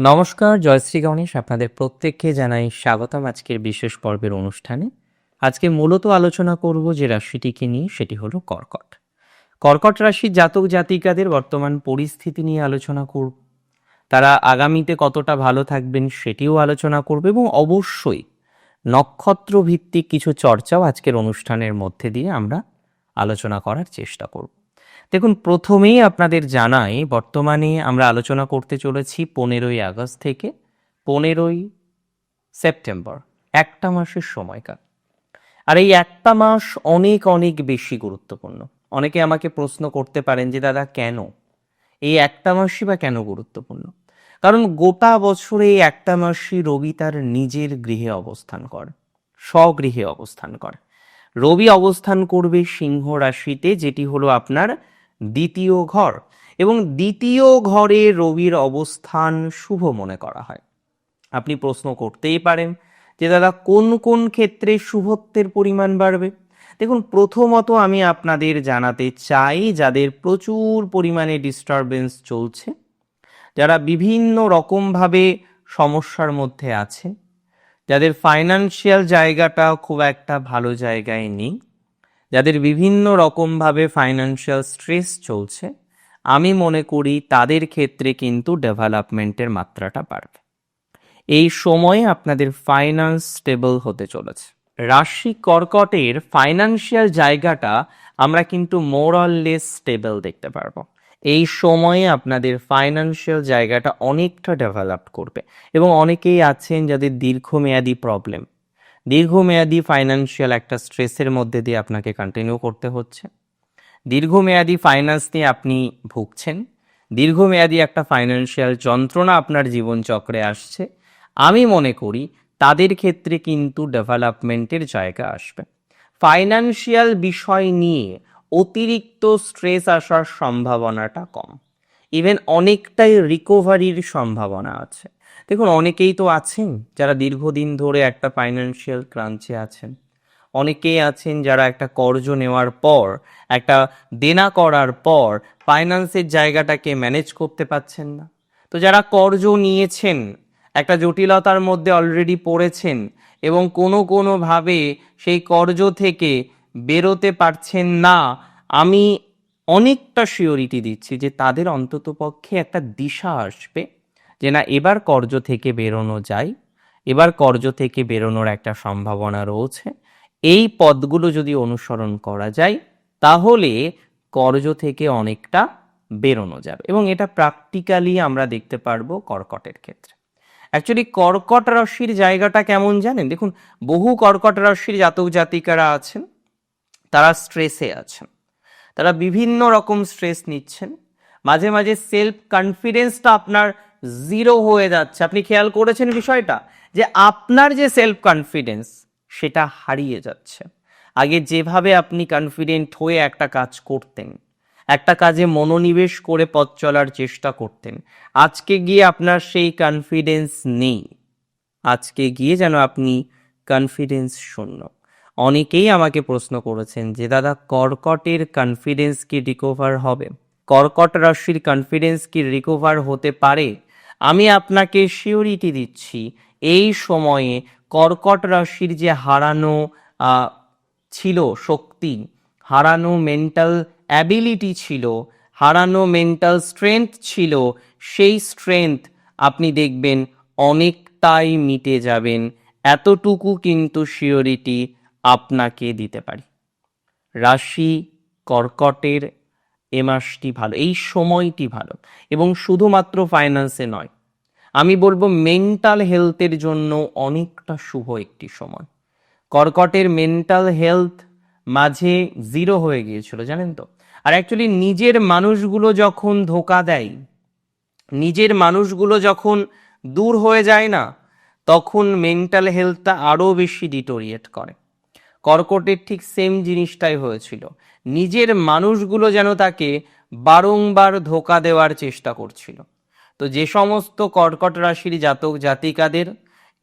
নমস্কার জয়শ্রী গণেশ। আপনাদের প্রত্যেককে জানাই স্বাগতম আজকের বিশেষ পর্বের অনুষ্ঠানে। আজকে মূলত আলোচনা করব যে রাশিটিকে নিয়ে, সেটি হলো কর্কট। কর্কট রাশির জাতক জাতিকাদের বর্তমান পরিস্থিতি নিয়ে আলোচনা করব। তারা আগামীতে কতটা ভালো থাকবেন সেটিও আলোচনা করবে এবং অবশ্যই নক্ষত্র ভিত্তিক কিছু চর্চাও আজকের অনুষ্ঠানের মধ্যে দিয়ে আমরা আলোচনা করার চেষ্টা করব। দেখুন, প্রথমেই আপনাদের জানাই, বর্তমানে আমরা আলোচনা করতে চলেছি পনেরোই আগস্ট থেকে পনেরোই সেপ্টেম্বর, একটা মাসের সময়কাল। আর এই একটা মাস অনেক অনেক বেশি গুরুত্বপূর্ণ। অনেকে আমাকে প্রশ্ন করতে পারেন যে, দাদা, কেন? এই একটা মাসই বা কেন গুরুত্বপূর্ণ? কারণ গোটা বছরে এই একটা মাসই রবি তার নিজের গৃহে অবস্থান করে, স্বগৃহে অবস্থান করে। রবি অবস্থান করবে সিংহ রাশিতে, যেটি হলো আপনার দ্বিতীয় ঘর এবং দ্বিতীয় ঘরে রবির অবস্থান শুভ মনে করা হয়। আপনি প্রশ্ন করতেই পারেন যে, দাদা, কোন কোন ক্ষেত্রে শুভত্বের পরিমাণ বাড়বে? দেখুন, প্রথমত আমি আপনাদের জানাতে চাই যাদের প্রচুর পরিমাণে ডিস্টারবেন্স চলছে, যারা বিভিন্ন রকমভাবে সমস্যার মধ্যে আছে, যাদের ফাইনান্সিয়াল জায়গাটা খুব একটা ভালো জায়গায় নেই যাদের বিভিন্ন রকমভাবে ফাইনান্সিয়াল স্ট্রেস চলছে, আমি মনে করি তাদের ক্ষেত্রে কিন্তু ডেভেলপমেন্টের মাত্রাটা বাড়বে। এই সময়ে আপনাদের ফাইন্যান্স স্টেবল হতে চলেছে। রাশি কর্কটের ফাইনান্সিয়াল জায়গাটা আমরা কিন্তু মোরাললেস স্টেবল দেখতে পারব। এই সময়ে আপনাদের ফাইনান্সিয়াল জায়গাটা অনেকটা ডেভেলপ করবে এবং অনেকেই আছেন যাদের দীর্ঘমেয়াদী প্রবলেম দীর্ঘমেয়াদী ফাইনান্সিয়াল একটা স্ট্রেসের মধ্যে দিয়ে আপনাকে কন্টিনিউ করতে হচ্ছে। দীর্ঘমেয়াদী ফাইন্যান্স নিয়ে আপনি ভুগছেন। দীর্ঘমেয়াদী একটা ফাইনান্সিয়াল যন্ত্রণা আপনার জীবনচক্রে আসছে। আমি মনে করি তাদের ক্ষেত্রে কিন্তু ডেভেলপমেন্টের জায়গা আসবে। ফাইনান্সিয়াল বিষয় নিয়ে অতিরিক্ত স্ট্রেস আসার সম্ভাবনাটা কম। ইভেন অনেকটাই রিকভারির সম্ভাবনা আছে। দেখুন, অনেকেই তো আছেন যারা দীর্ঘদিন ধরে একটা ফাইন্যান্সিয়াল ক্রাঞ্চে আছেন। অনেকেই আছেন যারা একটা কর্জ নেওয়ার পর, একটা দেনা করার পর ফাইন্যান্সের জায়গাটাকে ম্যানেজ করতে পারছেন না। তো যারা কর্জ নিয়েছেন, একটা জটিলতার মধ্যে অলরেডি পড়েছেন এবং কোনো কোনোভাবে সেই কর্জ থেকে বেরোতে পারছেন না, আমি অনেকটা শিওরিটি দিচ্ছি যে তাদের অন্ততপক্ষে একটা দিশা আসবে। যে না, এবার কর্জ থেকে বেরোনো যায়, এবার কর্জ থেকে বেরোনোর একটা সম্ভাবনা রয়েছে। এই পদগুলো যদি অনুসরণ করা যায়, তাহলে কর্জ থেকে অনেকটা বেরোনো যাবে এবং এটা প্র্যাকটিক্যালি আমরা দেখতে পারব কর্কটের ক্ষেত্রে। অ্যাকচুয়ালি কর্কট রাশির জায়গাটা কেমন জানেন? দেখুন, বহু কর্কট রাশির জাতক জাতিকারা আছেন, তারা স্ট্রেসে আছেন, তারা বিভিন্ন রকম স্ট্রেস নিচ্ছেন। মাঝে মাঝে সেলফ কনফিডেন্সটা আপনার জিরো হয়ে যাচ্ছে। আপনি খেয়াল করেছেন বিষয়টা? যে আপনার যে সেলফ কনফিডেন্স সেটা হারিয়ে যাচ্ছে। আগে যেভাবে আপনি কনফিডেন্ট হয়ে একটা কাজ করতেন, একটা কাজে মনোনিবেশ করে পথ চলার চেষ্টা করতেন, আজকে গিয়ে আপনার সেই কনফিডেন্স নেই। আজকে গিয়ে যেন আপনি কনফিডেন্স শূন্য। অনেকেই আমাকে প্রশ্ন করেছেন যে, দাদা, কর্কটের কনফিডেন্স কি রিকভার হবে? কর্কট রাশির কনফিডেন্স কি রিকভার হতে পারে? আমি আপনাকে শিওরিটি দিচ্ছি, এই সময়ে কর্কট রাশির যে হারানো ছিল শক্তি, হারানো মেন্টাল অ্যাবিলিটি ছিল, হারানো মেন্টাল স্ট্রেংথ ছিল, সেই স্ট্রেংথ আপনি দেখবেন অনেকটাই মিটে যাবেন। এতটুকু কিন্তু শিওরিটি আপনাকে দিতে পারি। রাশি কর্কটের এ মাসটি ভালো, এই সময়টি ভালো। এবং শুধুমাত্র ফাইন্যান্সে নয়, আমি বলব মেন্টাল হেলথের জন্য অনেকটা শুভ একটি সময়। কর্কটের মেন্টাল হেলথ মাঝে জিরো হয়ে গিয়েছিল, জানেন তো? আর অ্যাকচুয়ালি নিজের মানুষগুলো যখন ধোকা দেয়, নিজের মানুষগুলো যখন দূর হয়ে যায় না, তখন মেন্টাল হেলথটা আরও বেশি ডিটোরিয়েট করে। কর্কটের ঠিক সেম জিনিসটাই হয়েছিল। নিজের মানুষগুলো যেন তাকে বারংবার ধোকা দেওয়ার চেষ্টা করছিল। তো যে সমস্ত কর্কট রাশির জাতক জাতিকাদের,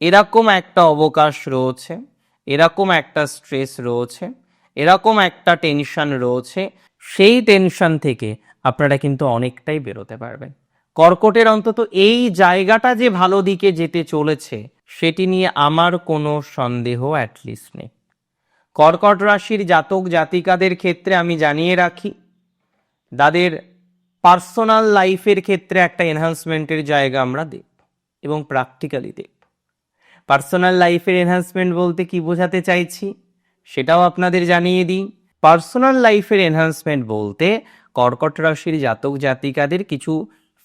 এরকম একটা অবকাশ রয়েছে, এরকম একটা স্ট্রেস রয়েছে, এরকম একটা টেনশন রয়েছে, সেই টেনশন থেকে আপনারা কিন্তু অনেকটাই বেরোতে পারবেন। কর্কটের অন্তত এই জায়গাটা যে ভালো দিকে যেতে চলেছে, সেটি নিয়ে আমার কোনো সন্দেহ অ্যাটলিস্ট নেই। কর্কট রাশির জাতক জাতিকাদের ক্ষেত্রে আমি জানিয়ে রাখি, তাদের পার্সোনাল লাইফের ক্ষেত্রে একটা এনহান্সমেন্টের জায়গা আমরা দেখব এবং প্র্যাকটিক্যালি দেখব। পার্সোনাল লাইফের এনহান্সমেন্ট বলতে কি বোঝাতে চাইছি সেটাও আপনাদের জানিয়ে দিই। পার্সোনাল লাইফের এনহান্সমেন্ট বলতে কর্কট রাশির জাতক জাতিকাদের কিছু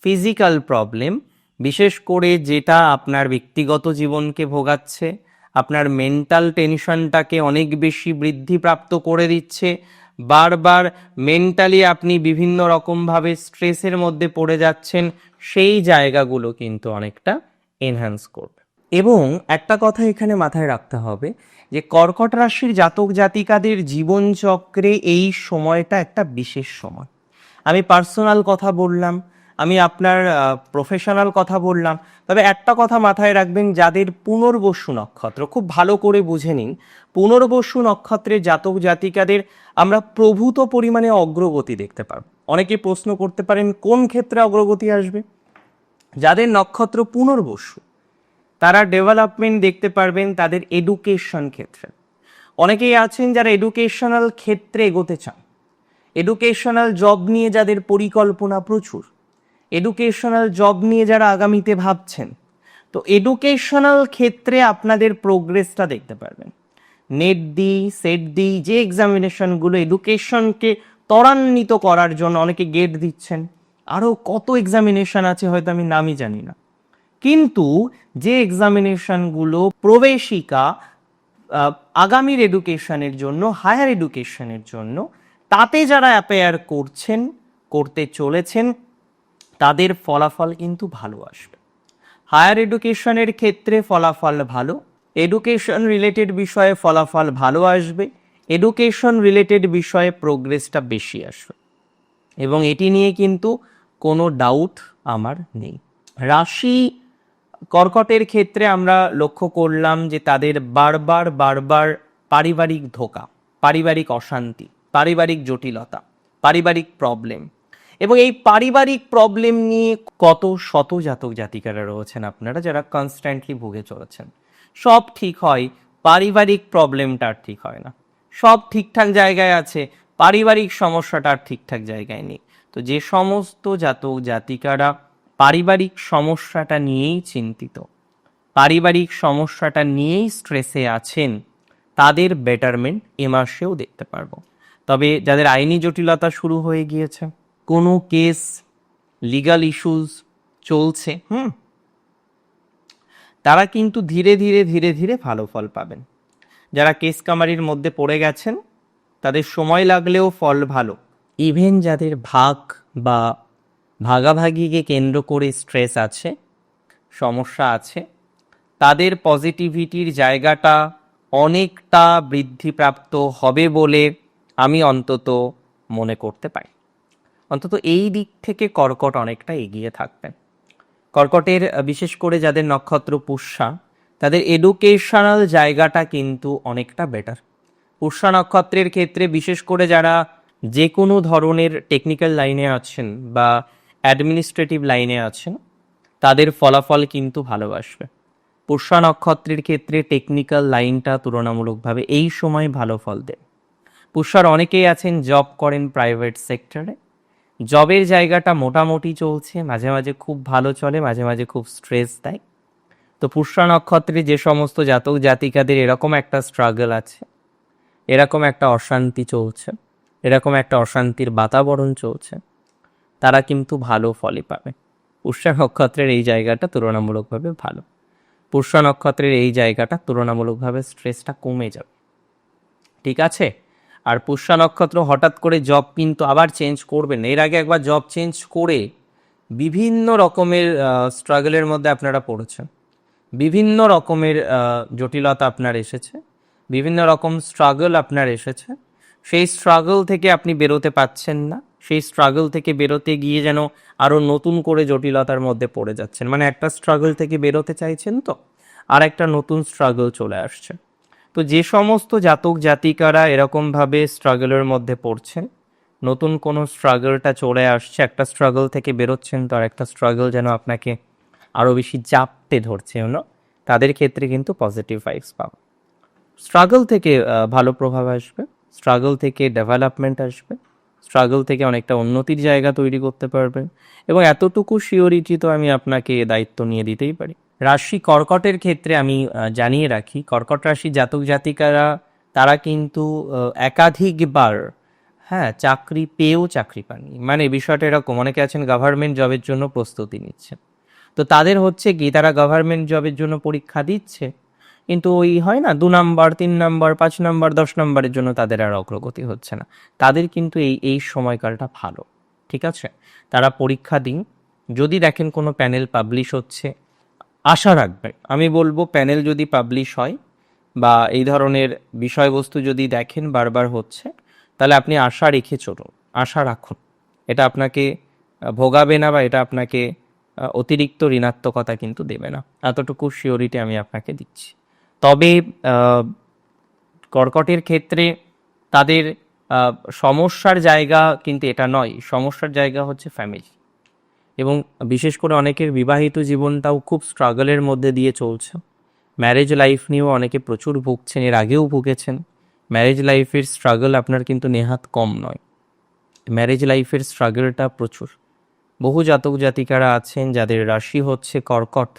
ফিজিক্যাল প্রবলেম, বিশেষ করে যেটা আপনার ব্যক্তিগত জীবনকে ভোগাচ্ছে আপনার মেন্টাল টেনশনটাকে অনেক বেশি বৃদ্ধিপ্রাপ্ত করে দিচ্ছে। বারবার মেন্টালি আপনি বিভিন্ন রকমভাবে স্ট্রেসের মধ্যে পড়ে যাচ্ছেন, সেই জায়গাগুলো কিন্তু অনেকটা এনহ্যান্স করবে। এবং একটা কথা এখানে মাথায় রাখতে হবে যে কর্কট রাশির জাতক জাতিকাদের জীবনচক্রে এই সময়টা একটা বিশেষ সময়। আমি পার্সোনাল কথা বললাম আমি আপনার প্রফেশনাল কথা বললাম। তবে একটা কথা মাথায় রাখবেন, যাদের পুনর্বসু নক্ষত্র, খুব ভালো করে বুঝে নিন, পুনর্বসু নক্ষত্রের জাতক জাতিকাদের আমরা প্রভূত পরিমাণে অগ্রগতি দেখতে পাব। অনেকে প্রশ্ন করতে পারেন, কোন ক্ষেত্রে অগ্রগতি আসবে? যাদের নক্ষত্র পুনর্বসু, তারা ডেভেলপমেন্ট দেখতে পারবেন তাদের এডুকেশন ক্ষেত্রে। অনেকেই আছেন যারা এডুকেশনাল ক্ষেত্রে এগোতে চান। এডুকেশনাল জব নিয়ে যাদের পরিকল্পনা প্রচুর। এডুকেশনাল জব নিয়ে যারা আগামীতে ভাবছেন, তো এডুকেশনাল ক্ষেত্রে আপনাদের প্রোগ্রেসটা দেখতে পারবেন। নেট দিই সেট দিই যে এক্সামিনেশনগুলো এডুকেশনকে ত্বরান্বিত করার জন্য অনেকে গেট দিচ্ছেন আরও কত এক্সামিনেশন আছে হয়তো আমি নামই জানি না। কিন্তু যে এক্সামিনেশনগুলো প্রবেশিকা আগামীর এডুকেশনের জন্য হায়ার এডুকেশনের জন্য, তাতে যারা অ্যাপেয়ার করছেন, করতে চলেছেন তাদের ফলাফল কিন্তু ভালো আসবে। হায়ার এডুকেশনের ক্ষেত্রে ফলাফল ভালো এডুকেশন রিলেটেড বিষয়ে ফলাফল ভালো আসবে এডুকেশন রিলেটেড বিষয়ে প্রোগ্রেসটা বেশি আসবে। এবং এটি নিয়ে কিন্তু কোনো ডাউট আমার নেই। রাশি কর্কটের ক্ষেত্রে আমরা লক্ষ্য করলাম যে তাদের বারবার বারবার পারিবারিক ধোকা, পারিবারিক অশান্তি, পারিবারিক জটিলতা, পারিবারিক প্রবলেম এবং এই পারিবারিক প্রবলেম নিয়ে কত শত জাতক জাতিকারা রয়েছেন আপনারা যারা কনস্ট্যান্টলি ভুগে চলেছেন। সব ঠিক হয়, পারিবারিক প্রবলেমটা আর ঠিক হয় না। সব ঠিকঠাক জায়গায় আছে, পারিবারিক সমস্যাটা আর ঠিকঠাক জায়গায় নেই। তো যে সমস্ত জাতক জাতিকারা পারিবারিক সমস্যাটা নিয়েই চিন্তিত, পারিবারিক সমস্যাটা নিয়েই স্ট্রেসে আছেন, তাদের বেটারমেন্ট এ মাসেও দেখতে পারব। তবে যাদের আইনি জটিলতা শুরু হয়ে গিয়েছে কোনো কেস লিগাল ইস্যুস চলছে, হুম? তারা কিন্তু ধীরে ধীরে ধীরে ধীরে ভালো ফল পাবেন। যারা কেস কামারির মধ্যে পড়ে গেছেন, তাদের সময় লাগলেও ফল ভালো। ইভেন যাদের ভাগ বা ভাগাভাগিকে কেন্দ্র করে স্ট্রেস আছে, সমস্যা আছে, তাদের পজিটিভিটির জায়গাটা অনেকটা বৃদ্ধিপ্রাপ্ত হবে বলে আমি অন্তত মনে করতে পারি। অন্তত এই দিক থেকে কর্কট অনেকটা এগিয়ে থাকবেন কর্কটের বিশেষ করে যাদের নক্ষত্র পুষ্যা, তাদের এডুকেশনাল জায়গাটা কিন্তু অনেকটা বেটার পুষ্যা নক্ষত্রের ক্ষেত্রে বিশেষ করে যারা যে কোনো ধরনের টেকনিক্যাল লাইনে আছেন বা অ্যাডমিনিস্ট্রেটিভ লাইনে আছেন, তাদের ফলাফল কিন্তু ভালোবাসবে। পুষ্যা নক্ষত্রের ক্ষেত্রে টেকনিক্যাল লাইনটা তুলনামূলকভাবে এই সময় ভালো ফল দেয়। পুষ্যার অনেকেই আছেন জব করেন প্রাইভেট সেক্টরে জবের জায়গাটা মোটামুটি চলছে, মাঝে মাঝে খুব ভালো চলে, মাঝে মাঝে খুব স্ট্রেস দেয়। তো পুষ্যা নক্ষত্রে যে সমস্ত জাতক জাতিকাদের এরকম একটা স্ট্রাগল আছে, এরকম একটা অশান্তি চলছে, এরকম একটা অশান্তির বাতাবরণ চলছে, তারা কিন্তু ভালো ফলে পাবে। পুষ্যা নক্ষত্রের এই জায়গাটা তুলনামূলকভাবে ভালো। পুষ্যা নক্ষত্রের এই জায়গাটা তুলনামূলকভাবে স্ট্রেসটা কমে যাবে। ঠিক আছে? আর পুষ্যা নক্ষত্র হঠাৎ করে জব কিন্তু আবার চেঞ্জ করবেন। এর আগে একবার জব চেঞ্জ করে বিভিন্ন রকমের স্ট্রাগলের মধ্যে আপনারা পড়েছেন। বিভিন্ন রকমের জটিলতা আপনার এসেছে। বিভিন্ন রকম স্ট্রাগল আপনার এসেছে। সেই স্ট্রাগল থেকে আপনি বেরোতে পাচ্ছেন না। সেই স্ট্রাগল থেকে বেরোতে গিয়ে যেন আরও নতুন করে জটিলতার মধ্যে পড়ে যাচ্ছেন। মানে একটা স্ট্রাগল থেকে বেরোতে চাইছেন তো আর একটা নতুন স্ট্রাগল চলে আসছে। তো যে সমস্ত জাতক জাতিকারা এরকমভাবে স্ট্রাগলের মধ্যে পড়ছেন, নতুন কোনো স্ট্রাগলটা চলে আসছে, একটা স্ট্রাগল থেকে বেরোচ্ছেন তো একটা স্ট্রাগল যেন আপনাকে আরও বেশি চাপতে ধরছে ইউনো তাদের ক্ষেত্রে কিন্তু পজিটিভ ভাইবস পাবো স্ট্রাগল থেকে ভালো প্রভাব আসবে, স্ট্রাগল থেকে ডেভেলপমেন্ট আসবে, স্ট্রাগল থেকে অনেকটা উন্নতির জায়গা তৈরি করতে পারবেন এবং এতটুকু শিওরিটি তো আমি আপনাকে দায়িত্ব নিয়ে দিতেই পারি। রাশি কর্কটের ক্ষেত্রে আমি জানিয়ে রাখি, কর্কট রাশি জাতক জাতিকারা, তারা কিন্তু একাধিকবার হ্যাঁ চাকরি পেয়েও চাকরি পাননি। মানে বিষয়টা এরকম, অনেকে আছেন গভর্নমেন্ট জবের জন্য প্রস্তুতি নিচ্ছেন। তো তাদের হচ্ছে কি, তারা গভর্নমেন্ট জবের জন্য পরীক্ষা দিচ্ছে, কিন্তু ওই হয় না, দু নাম্বার, তিন নাম্বার, পাঁচ নাম্বার, দশ নাম্বারের জন্য তাদের আর অগ্রগতি হচ্ছে না। তাদের কিন্তু এই এই সময়কালটা ভালো, ঠিক আছে? তারা পরীক্ষা দিন। যদি দেখেন কোনো প্যানেল পাবলিশ হচ্ছে আশা রাখবেন আমি বলব, প্যানেল যদি পাবলিশ হয় বা এই ধরনের বিষয়বস্তু যদি দেখেন বারবার হচ্ছে, তাহলে আপনি আশা রেখে চলুন, আশা রাখুন। এটা আপনাকে ভোগাবে না বা এটা আপনাকে অতিরিক্ত ঋণাত্মকতা কিন্তু দেবে না। এতটুকু শিওরিটি আমি আপনাকে দিচ্ছি। তবে কর্কটের ক্ষেত্রে তাদের সমস্যার জায়গা কিন্তু এটা নয়। সমস্যার জায়গা হচ্ছে ফ্যামিলি এবং বিশেষ করে অনেকের বিবাহিত জীবনটাও খুব স্ট্রাগলের মধ্যে দিয়ে চলছে। ম্যারেজ লাইফ নিয়েও অনেকে প্রচুর ভুগছেন, এর আগেও ভুগেছেন। ম্যারেজ লাইফের স্ট্রাগল আপনার কিন্তু নেহাত কম নয়। ম্যারেজ লাইফের স্ট্রাগলটা প্রচুর। বহু জাতক জাতিকারা আছেন যাদের রাশি হচ্ছে কর্কট।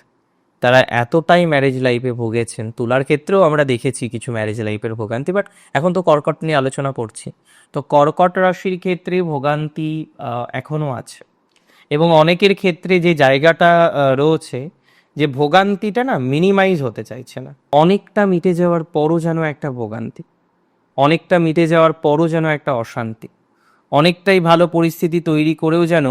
তারা এতটাই ম্যারেজ লাইফে ভুগেছেন। তুলার ক্ষেত্রেও আমরা দেখেছি কিছু ম্যারেজ লাইফের ভোগান্তি বাট এখন তো কর্কট নিয়ে আলোচনা করছি। তো কর্কট রাশির ক্ষেত্রে ভোগান্তি এখনও আছে। এবং অনেকের ক্ষেত্রে যে জায়গাটা রয়েছে, যে ভোগান্তিটা না মিনিমাইজ হতে চাইছে না। অনেকটা মিটে যাওয়ার পরও যেন একটা ভোগান্তি, অনেকটা মিটে যাওয়ার পরও যেন একটা অশান্তি, অনেকটাই ভালো পরিস্থিতি তৈরি করেও যেন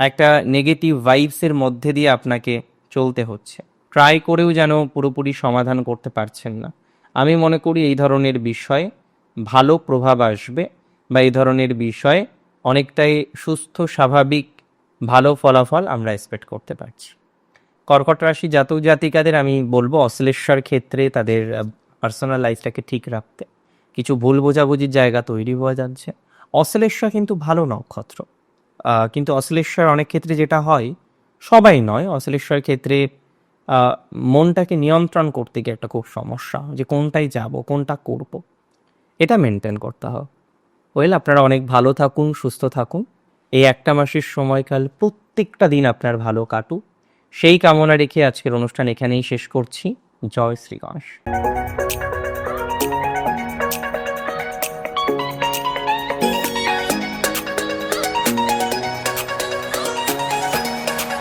একটা নেগেটিভ ভাইবসের মধ্যে দিয়ে আপনাকে চলতে হচ্ছে। ট্রাই করেও যেন পুরোপুরি সমাধান করতে পারছেন না। আমি মনে করি এই ধরনের বিষয়ে ভালো প্রভাব আসবে বা এই ধরনের বিষয়ে অনেকটাই সুস্থ, স্বাভাবিক ভালো ফলাফল আমরা এক্সপেক্ট করতে পারছি। কর্কট রাশি জাতক জাতিকাদের আমি বলব অশ্লেষার ক্ষেত্রে তাদের পার্সোনাল লাইফটাকে ঠিক রাখতে। কিছু ভুল বোঝাবুঝির জায়গা তৈরি হয়ে যাচ্ছে। অশ্লেষা কিন্তু ভালো নক্ষত্র। কিন্তু অশ্লেষার অনেক ক্ষেত্রে যেটা হয়, সবাই নয়, অশ্লেষার ক্ষেত্রে মনটাকে নিয়ন্ত্রণ করতে গিয়ে একটা খুব সমস্যা, যে কোনটায় যাব, কোনটা করব। এটা মেনটেন করতে হবে। ওয়েল আপনারা অনেক ভালো থাকুন, সুস্থ থাকুন। এই একটা মাসের সময়কাল প্রত্যেকটা দিন আপনার ভালো কাটুক। সেই কামনা রেখে আজকের অনুষ্ঠান এখানেই শেষ করছি। জয় শ্রী গণেশ